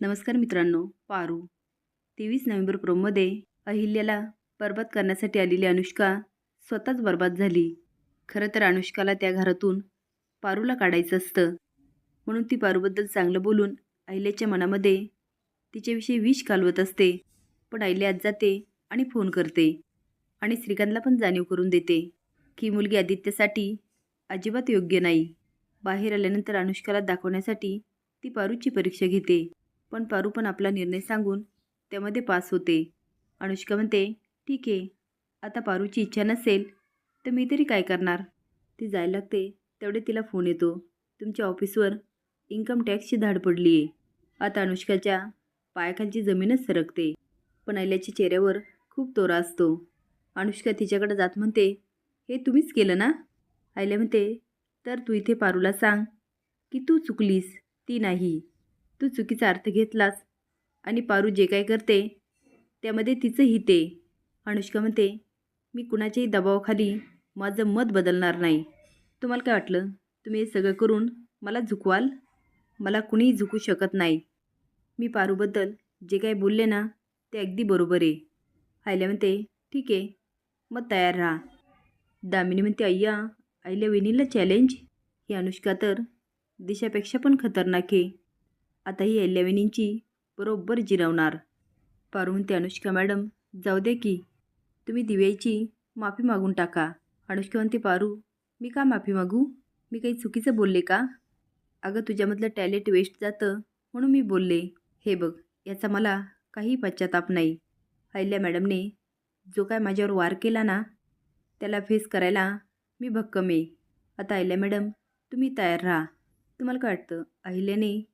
नमस्कार मित्रांनो पारू. तेवीस नोव्हेंबर प्रोममध्ये अहिल्याला बरबाद करण्यासाठी आलेली अनुष्का स्वतःच बरबाद झाली. खरं तर अनुष्काला त्या घरातून पारूला काढायचं असतं. म्हणून ती पारूबद्दल चांगलं बोलून अहिल्याच्या मनामध्ये तिच्याविषयी विष कालवत असते. पण अहिल्या आज जाते आणि फोन करते आणि श्रीकांतला पण जाणीव करून देते की मुलगी आदित्यसाठी अजिबात योग्य नाही. बाहेर आल्यानंतर अनुष्काला दाखवण्यासाठी ती पारूची परीक्षा घेते. पण पारू पण आपला निर्णय सांगून त्यामध्ये पास होते. अनुष्का म्हणते ठीक आहे. आता पारूची इच्छा नसेल तर मी तरी काय करणार? ती जायला लागते. तेवढे तिला फोन येतो. तुमच्या ऑफिसवर इन्कम टॅक्सची धाड पडली आहे आता अनुष्काच्या पायाखालची जमीनच सरकते. पण अहिल्याच्या चेहऱ्यावर खूप तोरा असतो. अनुष्का तिच्याकडे जात म्हणते हे तुम्हीच केलं ना? आयल्या म्हणते तर तू इथे पारूला सांग की तू चुकलीस ती नाही. तू चुकीचा अर्थ घेतलास. आणि पारू जे काय करते त्यामध्ये तिचं हित आहे अनुष्का म्हणते मी कुणाच्याही दबावाखाली माझं मत बदलणार नाही. तुम्हाला काय वाटलं? तुम्ही हे सगळं करून मला झुकवाल? मला कुणीही झुकू शकत नाही. मी पारूबद्दल जे काही बोलले ना ते अगदी बरोबर आहे. आयल्या म्हणते ठीक आहे मग तयार राहा. दामिनी म्हणते अय्या आईल्या विनीला चॅलेंज ही अनुष्का तर दिशापेक्षा पण खतरनाक आहे. आता ही अहिल्यावेणींची बरोबर जिरवणार. पारून ते अनुष्का मॅडम जाऊ दे की. तुम्ही दिव्याची माफी मागून टाका. अनुष्का म्हणते पारू मी का माफी मागू? मी काही चुकीचं बोलले का? अगं तुझ्यामधलं टॅलेंट वेस्ट जातं म्हणून मी बोलले. हे बघ याचा मला काही पश्चाताप नाही. अहिल्या मॅडमने जो काय माझ्यावर वार केला ना त्याला फेस करायला मी भक्कम आहे. आता अहिल्या मॅडम तुम्ही तयार राहा. तुम्हाला काय वाटतं? अहिल्याने